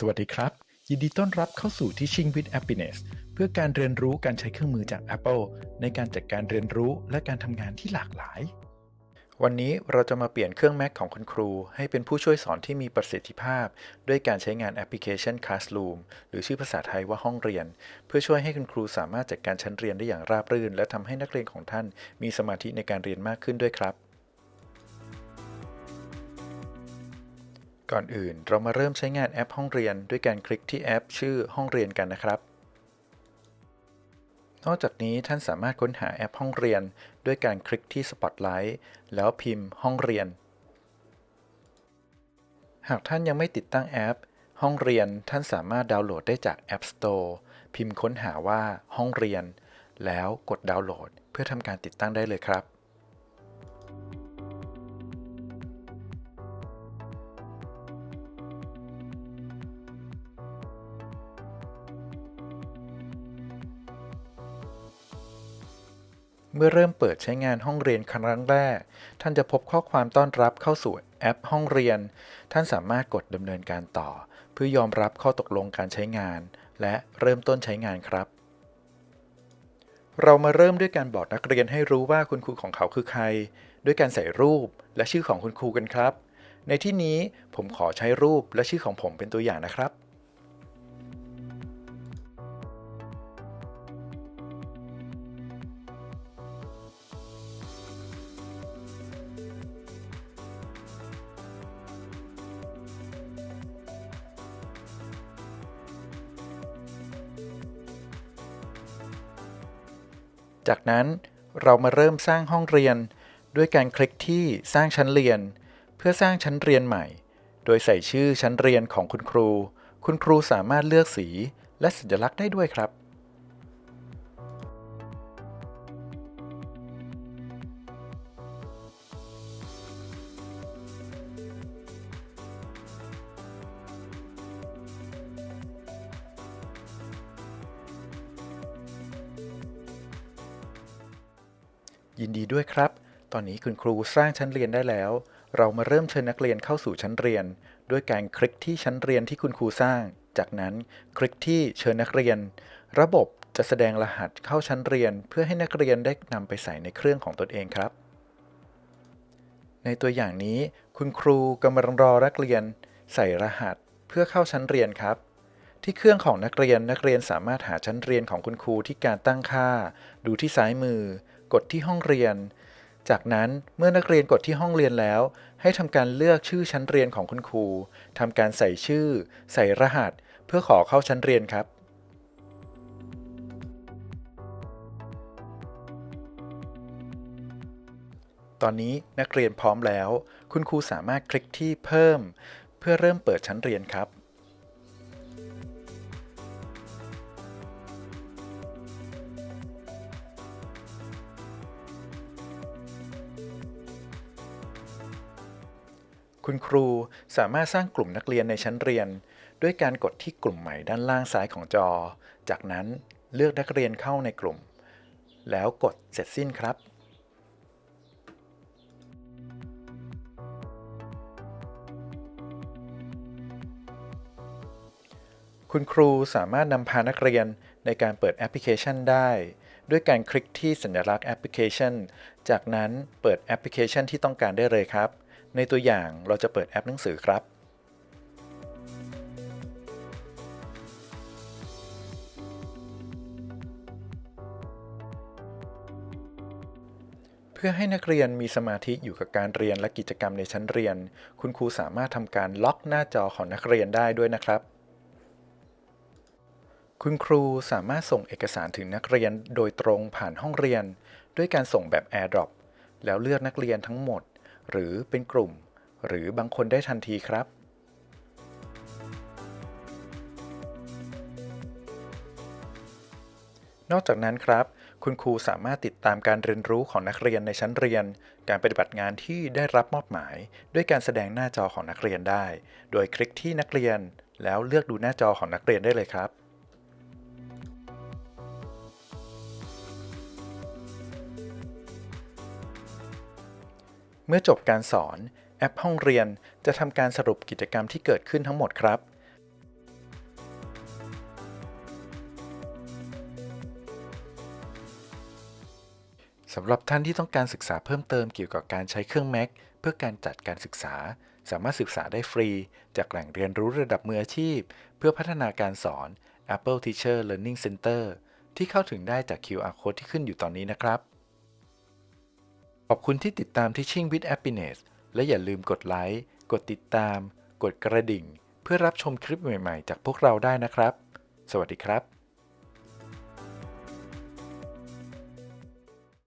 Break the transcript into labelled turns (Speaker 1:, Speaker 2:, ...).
Speaker 1: สวัสดีครับ ยินดีต้อนรับเข้าสู่ Teaching with Happiness เพื่อการเรียนรู้การใช้เครื่องมือจาก Apple ในการจัดการเรียนรู้และการทำงานที่หลากหลาย วันนี้เราจะมาเปลี่ยนเครื่อง Mac ของคุณครู ให้เป็นผู้ช่วยสอนที่มีประสิทธิภาพ ด้วยการใช้งานแอปพลิเคชัน Classroom หรือชื่อภาษาไทยว่าห้องเรียน เพื่อช่วยให้คุณครูสามารถจัดการชั้นเรียนได้อย่างราบรื่น และทำให้นักเรียนของท่านมีสมาธิในการเรียนมากขึ้นด้วยครับ ก่อนอื่นเรามาเริ่มใช้งานแอปห้องเรียนด้วยการคลิกที่แอป ชื่อห้องเรียนกันนะครับ นอกจากนี้ท่านสามารถค้นหาแอปห้องเรียน ด้วยการคลิกที่ Spotlight แล้วพิมพ์ห้องเรียน หากท่านยังไม่ติดตั้งแอป ห้องเรียนท่านสามารถดาวน์โหลดได้จาก App Store พิมพ์ค้นหาว่าห้องเรียน แล้วกดดาวน์โหลด เพื่อทำการติดตั้งได้เลยครับ เมื่อเริ่มเปิดใช้งานห้องเรียนครั้งแรก ท่านจะพบข้อความต้อนรับเข้าสู่แอปห้องเรียน ท่านสามารถกดดำเนินการต่อ เพื่อยอมรับข้อตกลงการใช้งาน และเริ่มต้นใช้งานครับ เรามาเริ่มด้วยการบอกนักเรียนให้รู้ว่าคุณครูของเขาคือใคร ด้วยการใส่รูปและชื่อของคุณครูกันครับ ในที่นี้ผมขอใช้รูปและชื่อของผมเป็นตัวอย่างนะครับ จากนั้นเรามาเริ่มสร้างห้องเรียน ด้วยการคลิกที่สร้างชั้นเรียน เพื่อสร้างชั้นเรียนใหม่ โดยใส่ชื่อชั้นเรียนของคุณครู คุณครูสามารถเลือกสีและสัญลักษณ์ได้ด้วยครับ ยินดีด้วยครับ ตอนนี้คุณครูสร้างชั้นเรียนได้แล้ว เรามาเริ่มเชิญนักเรียนเข้าสู่ชั้นเรียน ด้วยการคลิกที่ชั้นเรียนที่คุณครูสร้าง จากนั้นคลิกที่เชิญนักเรียน ระบบจะแสดงรหัสเข้าชั้นเรียน เพื่อให้นักเรียนได้นำไปใส่ในเครื่องของตนเองครับ ในตัวอย่างนี้ คุณครูกำลังรอนักเรียน ใส่รหัสเพื่อเข้าชั้นเรียนครับที่เครื่องของนักเรียนนักเรียนสามารถหาชั้นเรียนของคุณครูที่การตั้งค่า ดูที่ซ้ายมือ กดที่ห้องเรียน จากนั้นเมื่อนักเรียนกดที่ห้องเรียนแล้ว ให้ทำการเลือกชื่อชั้นเรียนของคุณครูทำการใส่ชื่อ ใส่รหัส เพื่อขอเข้าชั้นเรียนครับตอนนี้นักเรียนพร้อมแล้ว คุณครูสามารถคลิกที่เพิ่ม เพื่อเริ่มเปิดชั้นเรียนครับ คุณครูสามารถสร้างกลุ่มนักเรียนในชั้นเรียน ด้วยการกดที่กลุ่มใหม่ด้านล่างซ้ายของจอ จากนั้นเลือกนักเรียนเข้าในกลุ่ม แล้วกดเสร็จสิ้นครับคุณครูสามารถนำพานักเรียนในการเปิดแอปพลิเคชันได้ ด้วยการคลิกที่สัญลักษณ์แอปพลิเคชัน จากนั้นเปิดแอปพลิเคชันที่ต้องการได้เลยครับ ในตัวอย่างเราจะเปิดแอปหนังสือครับ เพื่อให้นักเรียนมีสมาธิอยู่กับการเรียนและกิจกรรมในชั้นเรียน คุณครูสามารถทำการล็อกหน้าจอของนักเรียนได้ด้วยนะครับคุณครูสามารถส่งเอกสารถึงนักเรียนโดยตรงผ่านห้องเรียน ด้วยการส่งแบบ AirDrop แล้วเลือกนักเรียนทั้งหมด หรือเป็นกลุ่ม หรือบางคนได้ทันทีครับ นอกจากนั้นครับ คุณครูสามารถติดตามการเรียนรู้ของนักเรียนในชั้นเรียน การปฏิบัติงานที่ได้รับมอบหมาย ด้วยการแสดงหน้าจอของนักเรียนได้ โดยคลิกที่นักเรียน แล้วเลือกดูหน้าจอของนักเรียนได้เลยครับ เมื่อจบการสอนแอปห้องเรียนจะทำการสรุปกิจกรรมที่เกิดขึ้นทั้งหมดครับ สำหรับท่านที่ต้องการศึกษาเพิ่มเติมเกี่ยวกับการใช้เครื่อง Mac เพื่อการจัดการศึกษา สามารถศึกษาได้ฟรี จากแหล่งเรียนรู้ระดับมืออาชีพ เพื่อพัฒนาการสอน Apple Teacher Learning Center ที่เข้าถึงได้จาก QR code ที่ขึ้นอยู่ตอนนี้นะครับ ขอบคุณที่ติดตาม Teaching with Happiness และอย่าลืมกดไลค์ กดติดตาม กดกระดิ่ง เพื่อรับชมคลิปใหม่ ๆ จากพวกเราได้นะครับ สวัสดีครับ